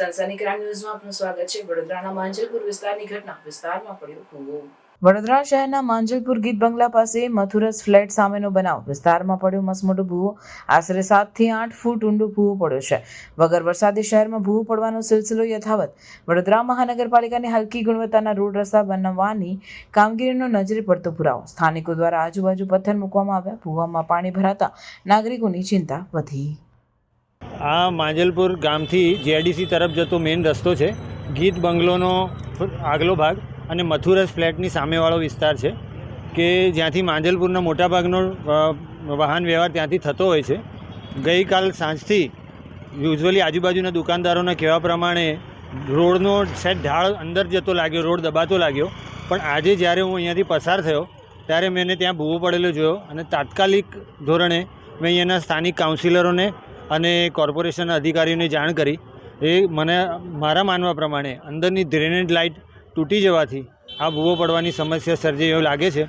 સનસની crime ન્યૂઝમાં આપનું સ્વાગત છે. વડોદરાના માંજલપુર વિસ્તારની ઘટના વિસ્તારમાં પડ્યો ભૂવો વડોદરા શહેરના માંજલપુર ગીત બંગલા પાસે મથુરસ ફ્લેટ સામેનો બનાવ વિસ્તારમાં પડ્યો મસમોટો ભૂવો. આશરે સાતથી આઠ ફૂટ ઊંડો ભૂવો પડ્યો છે. વગર વરસાદી શહેરમાં ભૂવો પડવાનો સિલસિલો યથાવત. વડોદરા મહાનગરપાલિકાની હલકી ગુણવત્તાના રોડ રસ્તા બનાવવાની કામગીરીનો નજરે પડતો પુરાવો. સ્થાનિકો દ્વારા આજુબાજુ પથ્થર મૂકવામાં આવ્યા. ભૂવામાં પાણી ભરાતા નાગરિકોની ચિંતા વધી. આ માંજલપુર ગામથી જેઆઈડીસી તરફ જતો મેઇન રસ્તો છે. ગીત, બંગલોનો આગલો ભાગ અને મથુરસ ફ્લેટની સામેવાળો વિસ્તાર છે કે જ્યાંથી માંજલપુરના મોટાભાગનો વાહન વ્યવહાર ત્યાંથી થતો હોય છે. ગઈકાલ સાંજથી યુઝવલી આજુબાજુના દુકાનદારોના કહેવા પ્રમાણે રોડનો સેટ ઢાળ અંદર જતો લાગ્યો, રોડ દબાતો લાગ્યો. પણ આજે જ્યારે હું અહીંયાથી પસાર થયો, ત્યારે મેં ત્યાં ભૂવો પડેલો જોયો અને તાત્કાલિક ધોરણે મેં અહીંયાના સ્થાનિક કાઉન્સિલરોને અને કોર્પોરેશનના અધિકારીઓને જાણ કરી એ મને મારા માનવા પ્રમાણે અંદરની ડ્રેનેજ લાઇટ તૂટી જવાથી આ ભૂવો પડવાની સમસ્યા સર્જાઈ એવું લાગે છે.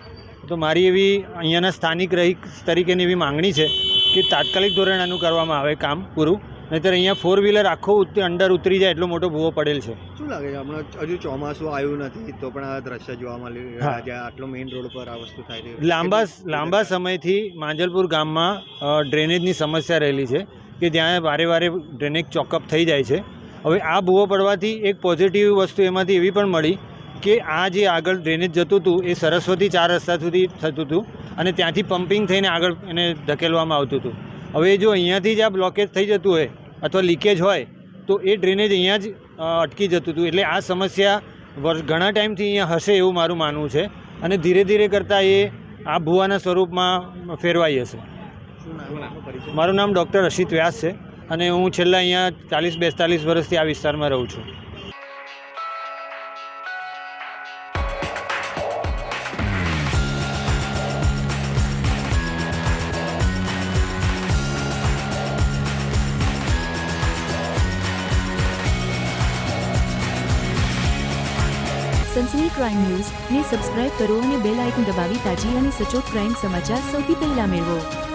તો મારી એવી અહીંયાના સ્થાનિક રહી તરીકેની એવી માંગણી છે કે તાત્કાલિક ધોરણે આનું કરવામાં આવે કામ પૂરું નહીંતર અહીંયા ફોર વ્હીલર આખો અંડર અંદર ઉતરી જાય એટલો મોટો ભૂવો પડેલ છે. શું લાગે છે? હમણાં હજુ ચોમાસું આવ્યું નથી તો પણ આ દ્રશ્ય જોવા મળી. છે આટલો મેઇન રોડ પર આ વસ્તુ થાય છે. લાંબા લાંબા સમયથી માંજલપુર ગામમાં ડ્રેનેજની સમસ્યા રહેલી છે. કે જ્યાં વારે વારે ડ્રેનેજ ચોકઅપ થઈ જાય છે. હવે આ ભૂવો પડવાથી એક પોઝિટિવ વસ્તુ એમાંથી એવી પણ મળી કે આ જે આગળ ડ્રેનેજ જતું હતું એ સરસ્વતી ચાર રસ્તા સુધી થતું હતું અને ત્યાંથી પમ્પિંગ થઈને આગળ એને ધકેલવામાં આવતું હતું. હવે જો અહીંયાથી જ આ બ્લોકેજ થઈ જતું હોય અથવા લીકેજ હોય તો એ ડ્રેનેજ અહીંયા જ અટકી જતું હતું. એટલે આ સમસ્યા ઘણા ટાઈમથી અહીંયા હશે એવું મારું માનવું છે અને ધીરે ધીરે કરતાં એ આ ભૂવાના સ્વરૂપમાં ફેરવાઈ હશે મારું નામ ડૉક્ટર અશિત વ્યાસ છે અને હું છેલ્લા અહીંયા ચાલીસ બેતાલીસ વર્ષથી આ વિસ્તારમાં રહું છું. Sansani crime news. ને સબસ્ક્રાઇબ કરો અને બેલ આઇકન દબાવી તાજી અને સચોટ ક્રાઇમ સમાચાર સૌથી પહેલા મેળવો.